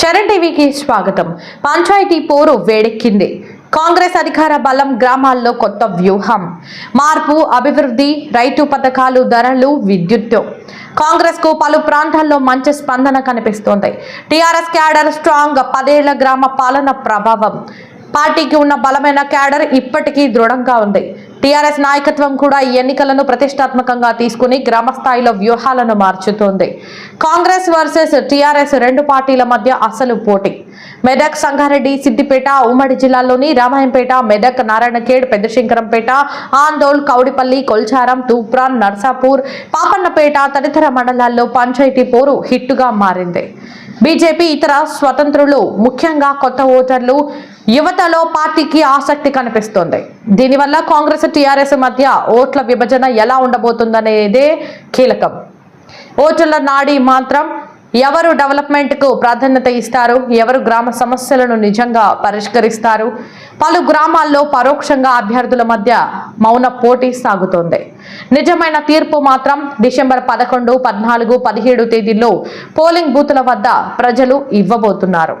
చరణ్ టీవీకి స్వాగతం. పంచాయతీ పోరు వేడెక్కింది. కాంగ్రెస్ అధికార బలం గ్రామాల్లో కొత్త వ్యూహం. మార్పు అభివృద్ధి రైతు పథకాలు ధరలు విద్యుత్ కాంగ్రెస్కు పలు ప్రాంతాల్లో మంచి స్పందన కనిపిస్తోంది. టీఆర్ఎస్ క్యాడర్ స్ట్రాంగ్ పదేళ్ళ గ్రామ పాలన ప్రభావం. పార్టీకి ఉన్న బలమైన క్యాడర్ ఇప్పటికీ దృఢంగా ఉంది. టీఆర్ఎస్ నాయకత్వం కూడా ఈ ఎన్నికలను ప్రతిష్టాత్మకంగా తీసుకుని గ్రామ స్థాయిలో వ్యూహాలను మార్చుతోంది. కాంగ్రెస్ వర్సెస్ టీఆర్ఎస్ రెండు పార్టీల మధ్య అసలు పోటీ. మెదక్ సంగారెడ్డి సిద్దిపేట ఉమ్మడి జిల్లాల్లోని రామాయంపేట మెదక్ నారాయణఖేడ్ పెద్దశంకరంపేట ఆందోళ్ కౌడిపల్లి కొల్చారం తూప్రాన్ నర్సాపూర్ పాపన్నపేట తదితర మండలాల్లో పంచాయతీ పోరు హిట్టుగా మారింది. బీజేపీ ఇతర స్వతంత్రులు ముఖ్యంగా కొత్త ఓటర్లు యువతలో పార్టీకి ఆసక్తి కనిపిస్తోంది. దీనివల్ల కాంగ్రెస్ టీఆర్ఎస్ మధ్య ఓట్ల విభజన ఎలా ఉండబోతుందనేదే కీలకం. ఓటర్ల నాడి మాత్రం ఎవరు డెవలప్మెంట్కు ప్రాధాన్యత ఇస్తారు? ఎవరు గ్రామ సమస్యలను నిజంగా పరిష్కరిస్తారు? పలు గ్రామాల్లో పరోక్షంగా అభ్యర్థుల మధ్య మౌన పోటీ సాగుతోంది. నిజమైన తీర్పు మాత్రం డిసెంబర్ పదకొండు పద్నాలుగు పదిహేడు తేదీల్లో పోలింగ్ బూతుల వద్ద ప్రజలు ఇవ్వబోతున్నారు.